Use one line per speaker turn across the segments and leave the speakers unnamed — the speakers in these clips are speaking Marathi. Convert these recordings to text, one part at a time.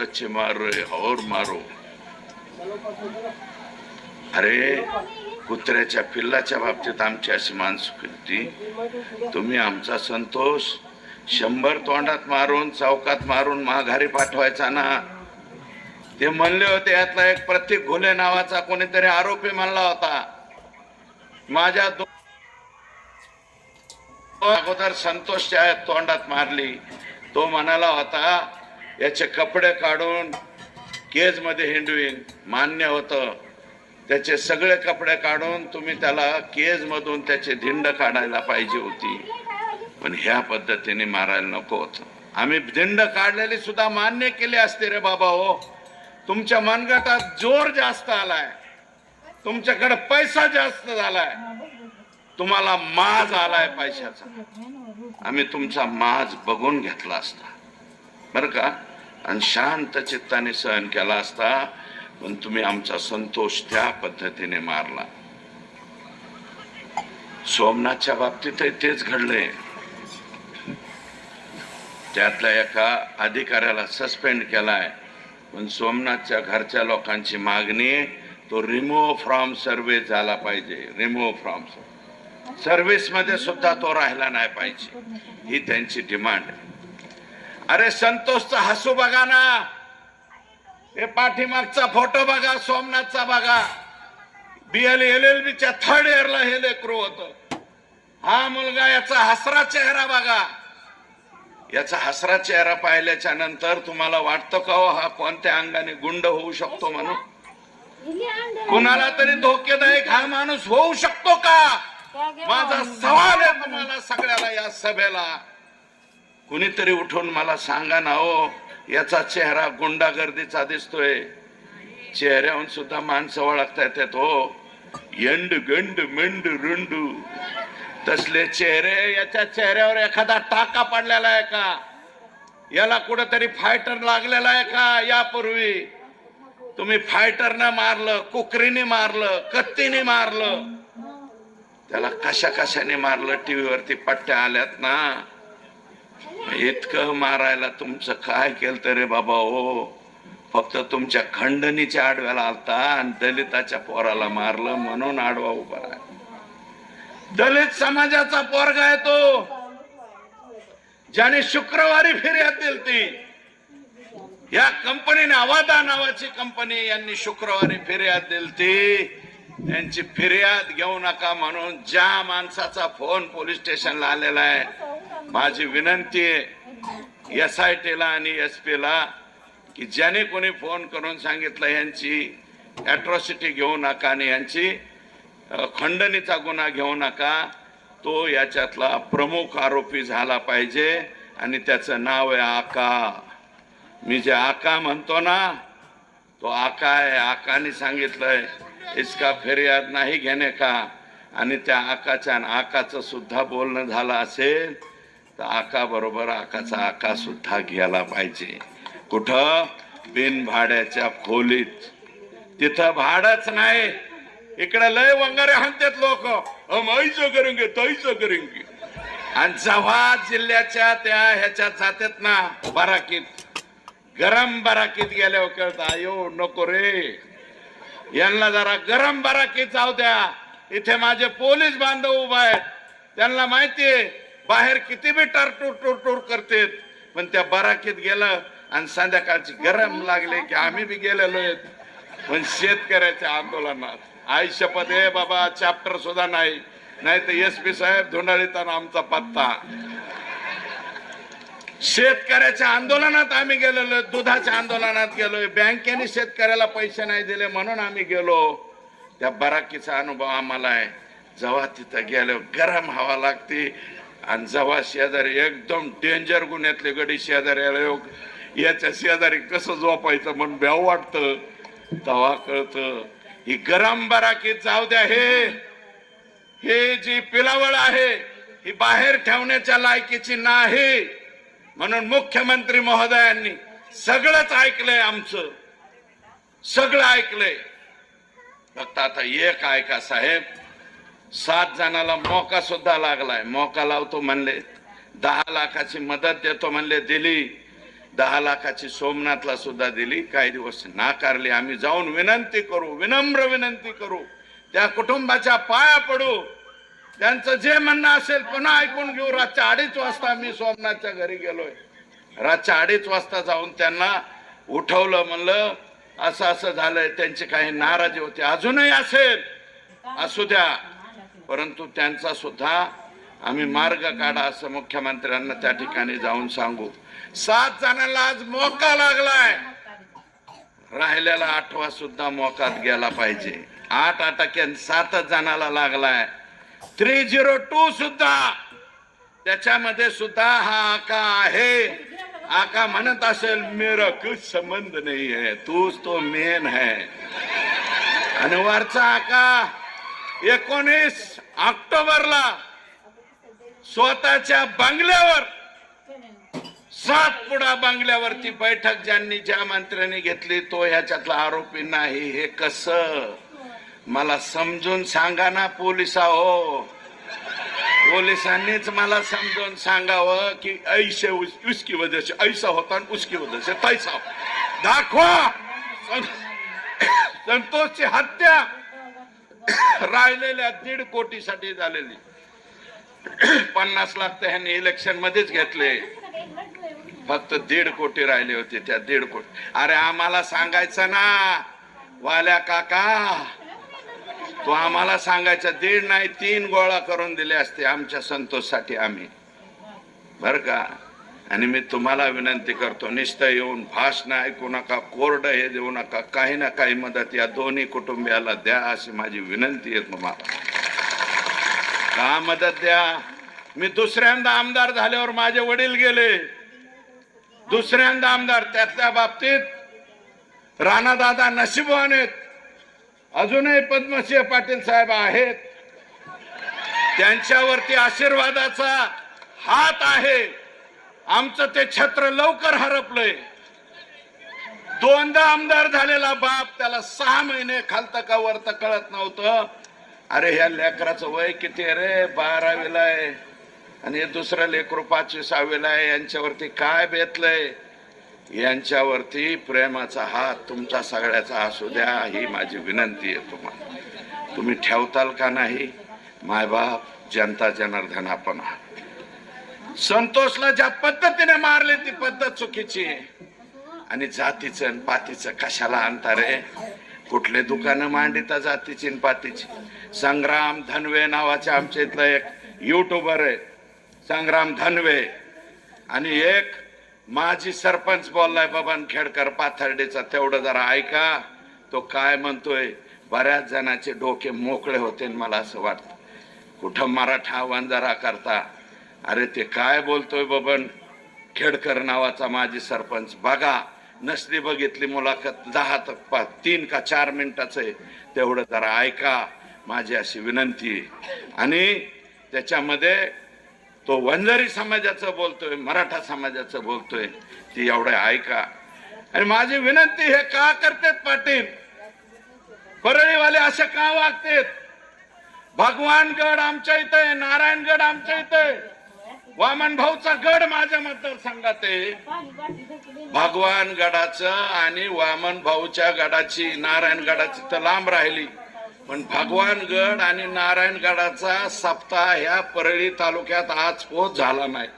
टच मार रहे और मारो अरे कुत्र्याच्या पिल्लाच्या बाबतीत आमची अशी मानसिकती तुम्ही आमचा संतोष शंभर तोंडात मारून चौकात मारून माघारी पाठवायचा ना ते म्हणले होते यातला एक प्रत्येक घोले नावाचा कोणीतरी आरोपी म्हणला होता माझ्या अगोदर संतोषच्या तोंडात मारली तो म्हणाला होता याचे कपडे काढून केजमध्ये हिंडवीन. मान्य होतं. त्याचे सगळे कपडे काढून तुम्ही त्याला केजमधून त्याचे धिंड काढायला पाहिजे होती. पण ह्या पद्धतीने मारायला नको होतं. आम्ही धिंड काढलेली सुद्धा मान्य केली असते रे बाबा हो. तुमच्या मनगटात जोर जास्त आलाय. तुमच्याकडे पैसा जास्त झालाय. तुम्हाला माज आलाय पैशाचा. आम्ही तुमचा माज बघून घेतला असता. बरं का? आणि शांत चित्ताने सहन केला असता पण तुम्ही आमचा संतोष त्या पद्धतीने मारला. सोमनाथच्या बाबतीतही तेच घडले त्यातल्या एका अधिकाऱ्याला सस्पेंड केलाय. पण सोमनाथच्या घरच्या लोकांची मागणी तो रिमूव्ह फ्रॉम सर्व्हिस झाला पाहिजे. रिमूव्ह फ्रॉम सर्व्हिसमध्ये सुद्धा तो राहिला नाही पाहिजे. ही त्यांची डिमांड आहे. अरे संतोषचा हसू बघा ना. हे पाठीमागचा फोटो बघा सोमनाथचा बघा. बीएल एल एल बीच्या थर्ड इयरला हे लेकरू होत. हा मुलगा याचा हसरा चेहरा बघा. याचा हसरा चेहरा पाहिल्याच्या नंतर तुम्हाला वाटतं का हो हा कोणत्या अंगाने गुंड होऊ शकतो म्हणून? कुणाला तरी धोकेदायक हा माणूस होऊ शकतो का? माझा सवाल आहे तुम्हाला सगळ्याला या सभेला. कुणीतरी उठून मला सांगा ना हो याचा चेहरा गुंडागर्दीचा दिसतोय. चेहऱ्याहून सुद्धा माणसं ओळखता येतात हो. यंड गंड मेंड रुंडू. तसले चेहरे याच्या चेहऱ्यावर एखादा टाका पडलेला आहे का? याला कुठेतरी फायटर लागलेला आहे का यापूर्वी? तुम्ही फायटरनं मारलं कुकरीने मारलं कत्तीने मारलं. त्याला कशा कशाने मारलं टीव्हीवरती पट्ट्या आल्यात ना? इतकं मारायला तुमचं काय केलं तरी बाबा हो? फक्त तुमच्या खंडणीच्या आडव्याला आलता आणि दलिताच्या पोराला मारलं म्हणून आडवा उभा राहिला. दलित समाजाचा पोरगा आहे तो ज्याने शुक्रवारी फिर्याद दिली ती या कंपनीने अवादा नावाची कंपनी यांनी शुक्रवारी फिर्याद दिलती त्यांची फिर्याद घेऊ नका म्हणून ज्या माणसाचा फोन पोलीस स्टेशनला आलेला आहे माझी विनंती आहे एस आय टीला आणि एस ला की ज्याने कोणी फोन करून सांगितलं यांची ॲट्रॉसिटी घेऊ नका आणि यांची खंडणीचा गुन्हा घेऊ नका तो याच्यातला प्रमुख आरोपी झाला पाहिजे आणि त्याचं नाव आहे आका. मी जे आका म्हणतो ना तो आका आहे. आकाने सांगितलंय इसका फिर्याद नाही घेणे का? आणि त्या आकाच्या आकाचं सुद्धा बोलणं झालं असेल तर आका बरोबर आकाचा आका सुद्धा घ्यायला पाहिजे. कुठं? बिन भाड्याच्या खोलीत. तिथं भाडच नाही. इकडे लय वंगारे हाणतात लोक. मैच करेंगे तैच करेंगे. आणि जेव्हा जिल्ह्याच्या त्या ह्याच्यात जातात ना बराकीत गरम बराकीत गेल्यावर कळत आयो नको रे. यांना जरा गरम बराकीत जाऊ द्या. इथे माझे पोलीस बांधव उभा आहेत. त्यांना माहितीये बाहेर किती बी टरटूर टूर करतेत पण त्या बराकीत गेलं आणि संध्याकाळची गरम लागले की आम्ही बी गेलेलो आहेत. पण शेतकऱ्याच्या आंदोलनात. आयुष्यपद हे बाबा चॅप्टर सुद्धा नाही. नाही तर एस पी साहेब धुंडाळीताना आमचा पत्ता. शेतकऱ्याच्या आंदोलनात आम्ही गेलेलो दुधाच्या आंदोलनात गेलोय. बँकेने शेतकऱ्याला पैसे नाही दिले म्हणून आम्ही गेलो. त्या बराकीचा अनुभव आम्हाला आहे. जेव्हा तिथं गेलो गरम हवा लागते. आणि जेव्हा शेजारी एकदम डेंजर गुन्ह्यातले गडी शेजारी हो, याच्या शेजारी कसं झोपायचं म्हणून भ्याव वाटतं. तेव्हा कळतं. ही गरम बराकीत जाऊ द्या हे. हे जी पिलावळ आहे ही बाहेर ठेवण्याच्या लायकीची नाही. म्हणून मुख्यमंत्री महोदयांनी सगळंच ऐकलंय आमचं. सगळं ऐकलंय. फक्त आता एक ऐका साहेब? सात जणाला मोका सुद्धा लागलाय. मोका लावतो म्हणले. दहा लाखाची मदत देतो म्हणले दिली. दहा लाखाची सोमनाथला सुद्धा दिली. काही दिवस नाकारली. आम्ही जाऊन विनंती करू विनम्र विनंती करू. त्या कुटुंबाच्या पाया पडू. त्यांचं जे म्हणणं असेल पुन्हा ऐकून घेऊ. रातच्या अडीच वाजता मी सोमनाथच्या घरी गेलोय. रातच्या अडीच वाजता जाऊन त्यांना उठवलं म्हणलं असं असं झालंय. त्यांची काही नाराजी होती. अजूनही असेल. असू द्या. परंतु त्यांचा सुद्धा आम्ही मार्ग काढा असं मुख्यमंत्र्यांना त्या ठिकाणी जाऊन सांगू. सात जणांना आज मोका लागलाय. राहिलेला आठवा सुद्धा मोकात गेला पाहिजे. आठ अटक्यान सातच जणाला लागलाय. थ्री झिरो टू सुद्धा. त्याच्यामध्ये सुद्धा हा आका आहे. आका म्हणत असेल मेरा कुछ संबंध नाही आहे तूच तो मेन है. आणि वरचा आका. एकोणीस. ऑक्टोबरला स्वतःच्या बंगल्यावर सात पुढा बंगल्यावरती बैठक ज्यांनी ज्या मंत्र्यांनी घेतली तो ह्याच्यातला आरोपी नाही. हे कस? मला समजून सांगा ना पोलिसा हो पोलिसांनीच मला समजून सांगावं की ऐसे उसकी वजह से ऐसा होता आणि उसकी वजह से तैसा हो. दाखवा! संतोषची हत्या! राहिलेल्या दीड कोटीसाठी झालेली. पन्नास लाख तर ह्यांनी इलेक्शन मध्येच घेतले. फक्त दीड कोटी राहिले होते त्या दीड कोटी. अरे आम्हाला सांगायचं ना वाल्या काका. तो आम्हाला सांगायचा दीड नाही तीन गोळा करून दिले असते आमच्या संतोषसाठी आम्ही. बर का? आणि मी तुम्हाला विनंती करतो निश्चित येऊन भाषण ऐकू नका कोरड हे देऊ नका काही ना काही मदत या दोन्ही कुटुंबियाला द्या अशी माझी विनंती आहे तुम्हाला. का मदत द्या? मी दुसऱ्यांदा आमदार झाल्यावर माझे वडील गेले. दुसऱ्यांदा आमदार त्यातल्या बाबतीत राणादादा नशिबवान आहेत. अजूनही पद्मसिंह पाटील साहेब आहेत. त्यांच्यावरती आशीर्वादाचा हात आहे. आमचं ते छत्र लवकर हरपलंय. दोनदा आमदार झालेला बाप त्याला सहा महिने खालत का वरत कळत नव्हतं. अरे ह्या लेकराचं वय किती अरे रे? बारावीला आहे. आणि दुसरं लेकरू पाचवी सहावीला आहे. यांच्यावरती काय बेतलंय? यांच्यावरती प्रेमाचा हात तुमचा सगळ्याचा असू द्या. ही माझी विनंती आहे तुम्हाला. तुम्ही ठेवताल का नाही? मायबाप जनता जनार्दन आपण आहात. संतोषला ज्या पद्धतीने मारले ती पद्धत चुकीची. आहे आणि जातीचं आणि पातीचं कशाला आणता रे कुठले दुकानं मांडिता जातीची आणि पातीची? संग्राम धनवे नावाचे आमच्या इथलं एक युट्यूबर आहे. संग्राम धनवे. आणि एक माजी सरपंच बोललाय बबन खेडकर पाथर्डीचा तेवढं जरा ऐका. तो काय म्हणतोय? बऱ्याच जणांचे डोके मोकळे होते आणि मला असं वाटतं. कुठं मराठा वंजारा करता. अरे ते काय बोलतोय बबन? खेडकर नावाचा माजी सरपंच. बघा नसली बघितली मुलाखत दहा तर पा तीन का चार मिनिटाचं आहे. तेवढं जरा ऐका. माझी अशी विनंती आणि त्याच्यामध्ये तो वंजारी समाजाचं बोलतोय मराठा समाजाचं बोलतोय ती एवढं ऐका. आणि माझी विनंती हे का करतेत पाटील? परळीवाले असे का वागतेत? भगवानगड आमच्या इथं आहे, नारायणगड आमच्या इथं आहे. वामन भाऊचा गड माझ्या मतदारसंघात आहे भगवान गडाचं आणि वामन भाऊच्या गडाची नारायण गडाची तर लांब राहिली. पण भगवान गड आणि नारायण गडाचा सप्ताह ह्या परळी तालुक्यात आज पोच झाला नाही.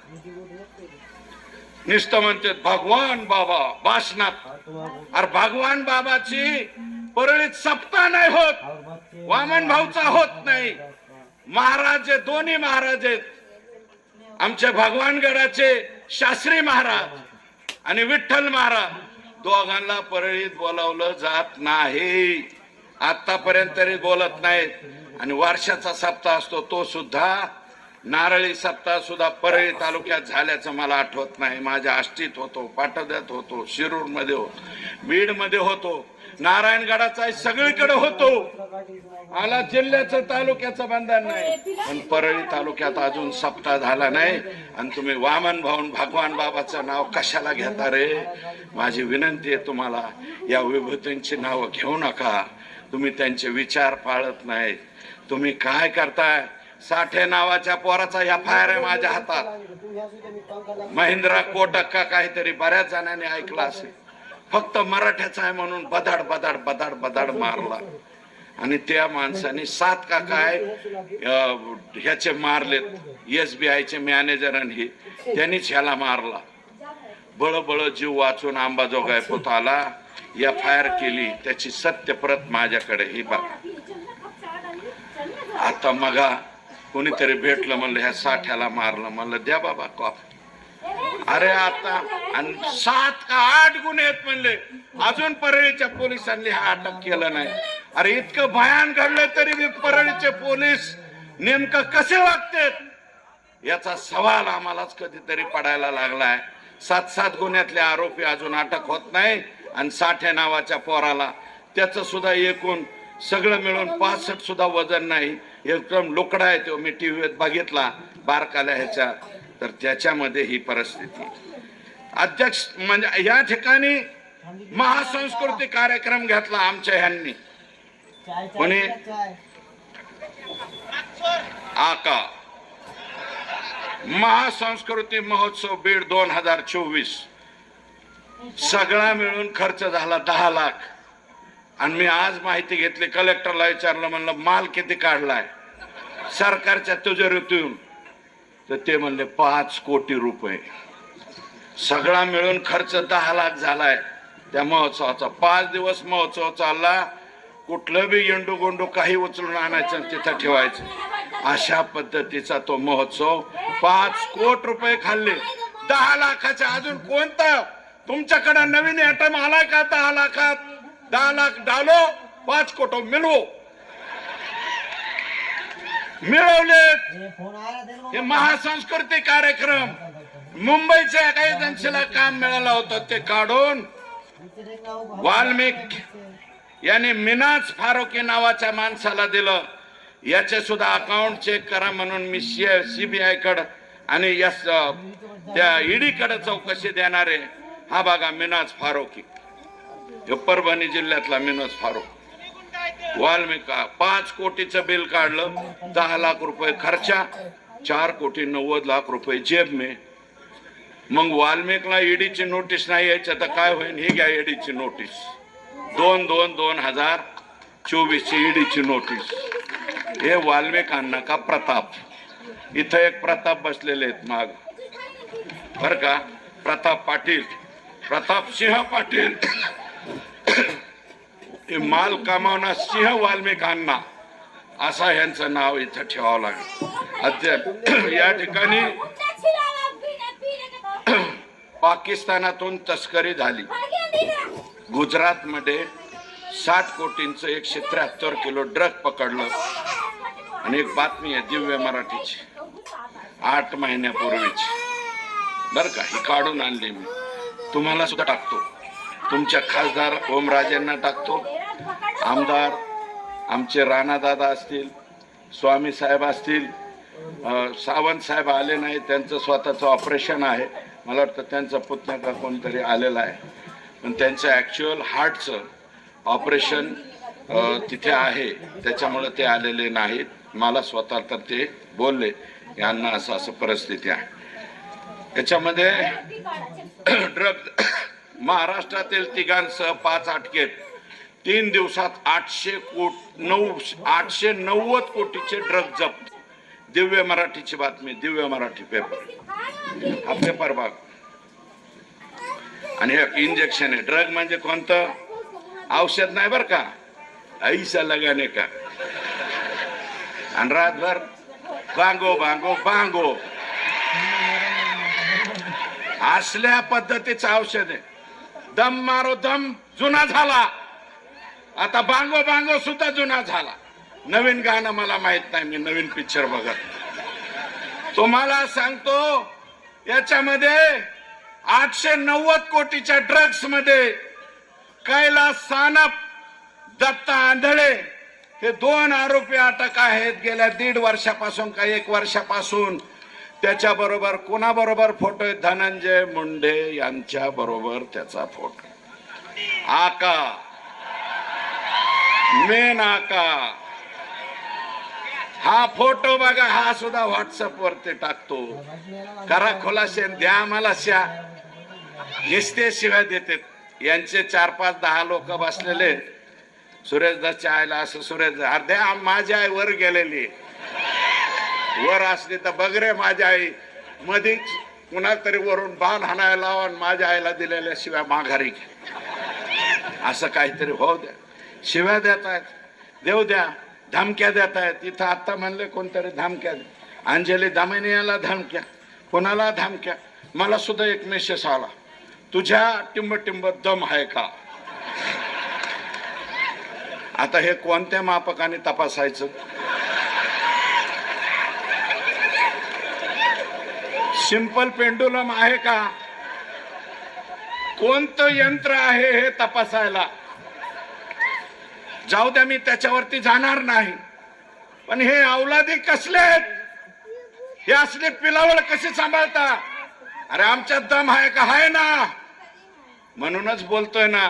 नुसतं म्हणते भगवान बाबा भाषणात अरे भगवान बाबाची परळीत सप्ताह नाही होत. वामन भाऊचा होत नाही. महाराज दोन्ही महाराज आहेत. आमच्या भगवानगडाचे शास्त्री महाराज आणि विठ्ठल महाराज दोघांना परळीत बोलावलं जात नाही. आतापर्यंत तरी बोलत नाहीत. आणि वर्षाचा सप्ताह असतो तो सुद्धा नारळी सप्ताह सुद्धा परळी तालुक्यात झाल्याचं मला आठवत नाही. माझ्या आष्टीत होतो पाटोद्यात होतो शिरूरमध्ये होतो बीडमध्ये होतो. नारायणगडाचा सगळीकडे होतो. आला जिल्ह्याचं तालुक्याचं बंधन नाही. पण परळी तालुक्यात अजून सप्ताह झाला नाही. आणि तुम्ही वामन भाऊन भगवान बाबाचं नाव कशाला घेता रे? माझी विनंती आहे तुम्हाला या विभूतींची नावं घेऊ नका. तुम्ही त्यांचे विचार पाळत नाहीत. तुम्ही काय करताय? साठे नावाच्या पोराचा एफ आय आर आहे माझ्या हातात. महिंद्रा कोटक का काहीतरी बऱ्याच जणांनी ऐकलं असेल. फक्त मराठ्याचा आहे म्हणून बदाड बदाड बदाड बदाड मारला. आणि त्या माणसाने सात का काय ह्याचे मारलेत एस बी आयचे मॅनेजर आणि हे. त्यांनीच ह्याला मारला. बळबळ जीव वाचून आंबाजोगाय पोताला एफ आय आर केली. त्याची सत्य प्रत माझ्याकडे ही बघ. आता मगा कोणीतरी भेटलं म्हणलं ह्या साठ्याला मारलं म्हणलं द्या बाबा कॉफी अरे आता आणि सात का आठ गुन्हे आहेत म्हणले. अजून परळीच्या पोलिसांनी हा अटक केलं नाही. अरे इतकं भयान घडलं तरी बी परळीचे पोलीस नेमकं कसे वागतेत? याचा सवाल आम्हालाच कधीतरी पडायला लागलाय. सात सात गुन्ह्यातले आरोपी अजून अटक होत नाही आणि साठे नावाच्या पोराला. त्याचं सुद्धा एकूण सगळं मिळून पासष्ट सुद्धा वजन नाही. एकदम लोकडा आहे तो. मी टीव्हीत बघितला. बारकाल्या ह्याच्या. तर त्याच्यामध्ये ही परिस्थिती. अध्यक्ष म्हणजे या ठिकाणी महासंस्कृती कार्यक्रम घेतला आमच्या ह्यांनी. कोणी? आका महासंस्कृती महोत्सव बीड दोन हजार चोवीस. सगळा मिळून खर्च झाला दहा लाख. आणि मी आज माहिती घेतली कलेक्टरला विचारलं म्हणलं माल किती काढलाय? सरकारच्या तिजोरीतून. तर ते म्हणले पाच कोटी रुपये. सगळा मिळून खर्च दहा लाख झालाय. त्या महोत्सवाचा पाच दिवस महोत्सव चालला. कुठलं बी येंडू गोंडू काही उचलून आणायचं आणि तिथं ठेवायचं. अशा पद्धतीचा तो महोत्सव पाच कोट रुपये खाल्ले. दहा लाखाच्या अजून कोणता? तुमच्याकडे नवीन आयटम आलाय का दहा लाखात? दहा लाख डालो पाच कोटो मिळवो. मिळवले. हे महासंस्कृती कार्यक्रम. मुंबईच्या काही एजन्सीला काम मिळालं होतं ते काढून वाल्मिक याने मिनाज फारुकी नावाच्या माणसाला दिलं. याचे सुद्धा अकाउंट चेक करा म्हणून मी सीबीआयकडे आणि यस त्या ईडी कडे चौकशी देणारे. हा बघा मिनाज फारुकी. परभणी जिल्ह्यातला मिनाज फारुक. वाल्मिका पाच कोटीचं बिल काढलं दहा लाख रुपये खर्चा चार कोटी नव्वद लाख रुपये जेब में. मग वाल्मिकला ईडीची नोटीस नाही यायची तर काय होईल ही घ्या ईडीची नोटीस. दोन दोन दोन हजार चोवीस ईडीची नोटीस. हे वाल्मिकांना का प्रताप? इथं एक प्रताप बसलेले आहेत माग. बर का? प्रताप पाटील. प्रताप सिंह पाटील. हे माल कमावणार सिंह वाल्मिकांना असा यांचं नाव इथं ठेवावं लागेल. अध्यक्ष या ठिकाणी पाकिस्तानातून तस्करी झाली. गुजरातमध्ये साठ कोटींचं एकशे त्र्याहत्तर किलो ड्रग पकडलं. आणि एक बातमी आहे दिव्य मराठीची. आठ महिन्यापूर्वीची. बर का ही काढून आणली मी. तुम्हाला सुद्धा टाकतो. तुमच्या खासदार ओमराजेंना टाकतो. आमदार आमचे राणादादा असतील स्वामी साहेब असतील सावंत साहेब आले नाही त्यांचं स्वतःचं ऑपरेशन आहे. मला वाटतं त्यांचा पुतण्या का कोणतरी आलेला आहे. पण त्यांचं ॲक्च्युअल हार्टचं ऑपरेशन तिथे आहे. त्याच्यामुळे ते आलेले नाहीत. मला स्वतः तर ते बोलले यांना असं असं परिस्थिती आहे. याच्यामध्ये ड्रग महाराष्ट्रातील तिघांसह पाच अटकेत. तीन दिवसात आठशे कोट नऊ आठशे नव्वद कोटीचे ड्रग जप्त. दिव्य मराठीची बातमी दिव्य मराठी पेपर हा पेपर बघ. आणि एक इंजेक्शन आहे. ड्रग म्हणजे कोणतं? औषध नाही बर का? ऐसा लगाने का? आणि रातभर बांगो बांगो बांगो असल्या पद्धतीचं औषध आहे. दम मारो दम जुना झाला. आता बांगो बांगो सुद्धा जुना झाला. नवीन गाणं मला माहीत नाही मी नवीन पिक्चर बघत तुम्हाला सांगतो याच्यामध्ये आठशे नव्वद कोटीच्या ड्रग्समध्ये कैलास सानप दत्ता आंधळे हे दोन आरोपी अटक आहेत. गेल्या दीड वर्षापासून का एक वर्षापासून त्याच्याबरोबर कोणाबरोबर फोटो आहे? धनंजय मुंडे यांच्या बरोबर त्याचा फोटो आका मेनाका हा फोटो बघा हा सुद्धा व्हॉट्सअप वरती टाकतो. करा खुलासे द्या आम्हाला श्या. निस्ते शिवाय देते. यांचे चार पाच दहा लोक बसलेले. सुरेशदाच्या आईला असं सुरेश अर्ध्या माझी आई वर गेलेली. वर असली तर बघ रे माझी आई. मधीच कुणातरी वरून बाण हाणायला आणि माझ्या आईला दिलेल्या शिवाय माघारी घे असं काहीतरी होऊ द्या. शिव्या देत आहेत. देऊ द्या. धमक्या देत आहेत. इथं आत्ता म्हणले कोणतरी धमक्या अंजली दामिनीला धमक्या. कोणाला धमक्या? मला सुद्धा एक मेसेज आला. तुझ्या टिंब टिंब दम आहे का? आता हे कोणत्या मापकाने तपासायचं? सिंपल पेंडुलम आहे का? कोणतं यंत्र आहे हे तपासायला? जाऊ द्या मी त्याच्यावरती जाणार नाही. पण हे अवलादी कसले आहेत? हे असले पिलावळ कशी सांभाळता? अरे आमच्या दम आहे का? आहे ना. म्हणूनच बोलतोय ना.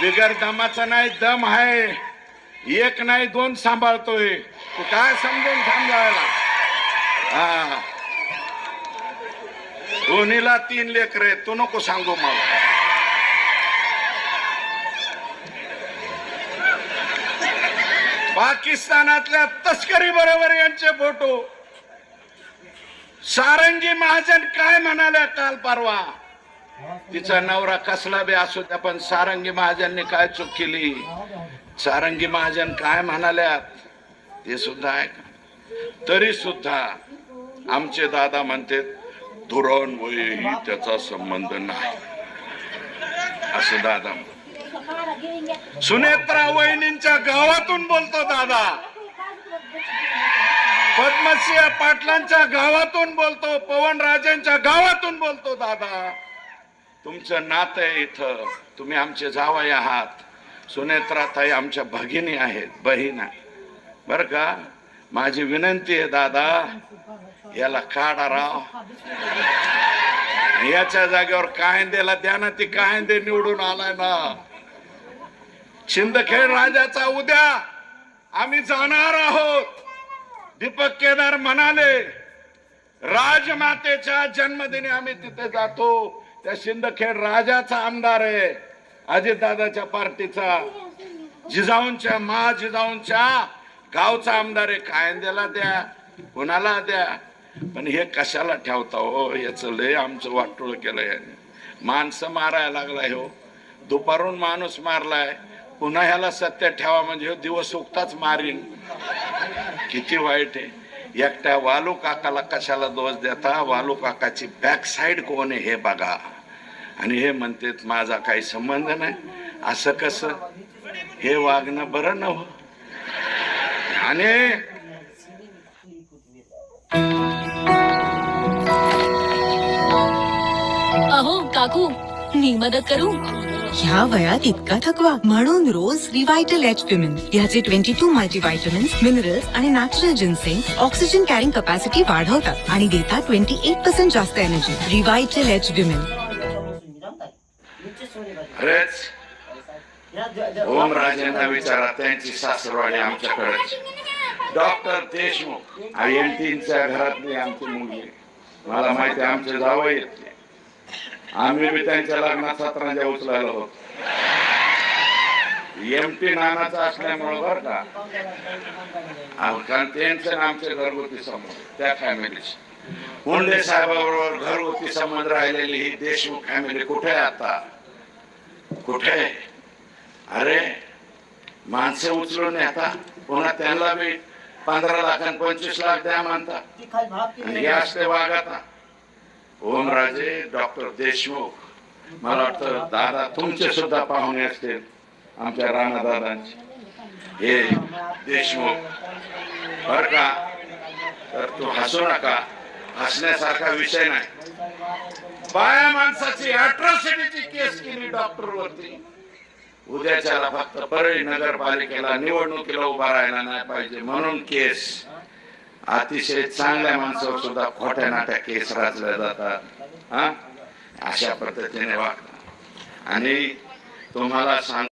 बिगर दमाचा नाही दम आहे. एक नाही दोन सांभाळतोय. तू काय समजून सांभाळायला हा. दोन्हीला तीन लेकर आहेत. तू नको सांगू मला. पाकिस्तानातल्या तस्करी बरोबर यांचे फोटो. सारंगी महाजन काय म्हणाल्या काल परवा? तिचा नवरा कसला बी असू द्या पण सारंगी महाजनने काय चूक केली? सारंगी महाजन काय म्हणाल्यात ते सुद्धा ऐका. तरी सुद्धा आमचे दादा म्हणते धुरण वय त्याचा संबंध नाही. असं दादा म्हणतात. सुनेत्रा वहिनींच्या गावातून बोलतो दादा. पद्मसिंह पाटलांच्या गावातून बोलतो पवन राजांच्या गावातून बोलतो दादा. तुमचं नातं आहे इथं. तुम्ही आमचे जावई आहात. सुनेत्राताई आमच्या भगिनी आहेत बहीण आहे. बर का? माझी विनंती आहे दादा याला काढा राव. याच्या जागेवर कायंदेला द्या ना ती कायंदे निवडून आलाय ना. शिंदखेड राजाचा उद्या आम्ही जाणार आहोत. दीपक केदार म्हणाले राजमातेच्या जन्मदिनी आम्ही तिथे जातो. त्या शिंदखेड राजाचा आमदार आहे अजितदादाच्या पार्टीचा. जिजाऊंच्या मा जिजाऊंच्या गावचा आमदार आहे. कायंद्याला द्या कोणाला द्या. पण हे कशाला ठेवता हो? याचं लय आमचं वाटोळ केलं याने. माणसं मारायला लागलाय हो. दुपारून माणूस मारलाय. पुन्हा ह्याला सत्य ठेवा म्हणजे दिवस उगताच मारीन. किती वाईट आहे. एकट्या वालू काकाला कशाला दोष देता? वालू काकाची बॅक साईड कोण आहे हे बघा. आणि हे म्हणतात माझा काही संबंध नाही. असं कसं? हे वागणं बरं नव हो. आणि
अहो काकू मी मदत करू?
ह्या वयात इतका थकवा. म्हणून रोज रिव्हायटल एच विमेन ह्याचे ट्वेंटी टू मल्टीव्हिटॅमिन्स मिनरल्स आणि natural ginseng oxygen carrying capacity वाढवतात आणि देतात ट्वेंटी एट पर्सेंट जास्त एनर्जी रिव्हायटल एच विमेन
खरेच ओम राजांना विचारा त्यांची सासरवाडी आमच्याकडे. डॉक्टर देशमुख आयएनटीच्या घरातली आमची मुलगी. मला माहिती आमचे जावई येते आम्ही बी त्यांच्या लग्नात सतरांच्या उचलायला होतो. एम टी नानाचं असल्यामुळं बरं का. कारण त्यांचं आमचे घरगुती संबंध त्या फॅमिलीचे. मुंडे साहेबाबरोबर घरगुती संबंध राहिलेली ही देशमुख फॅमिली कुठे आता? कुठे आहे? अरे माणसं उचलून येता पुन्हा त्यांना बी पंधरा लाख आणि पंचवीस लाख द्या आणि हे असते वागता ओमराजे डॉक्टर देशमुख. मला वाटतं दादा तुमचे सुद्धा पाहुणे असतील आमच्या राणा दादांचे हे देशमुख. बर का? तर तू हसू नका. हसण्यासारखा विषय नाही. बाया माणसाची अट्रॉसिटीची केस केली डॉक्टर वरती. उद्याच्याला फक्त परळी नगरपालिकेला निवडणुकीला उभा राहायला नाही पाहिजे म्हणून केस. अतिशय चांगल्या माणसावर सुद्धा खोट्या नाट्या केस रचल्या जातात. हा? अशा पद्धतीने वागतात आणि तुम्हाला सांग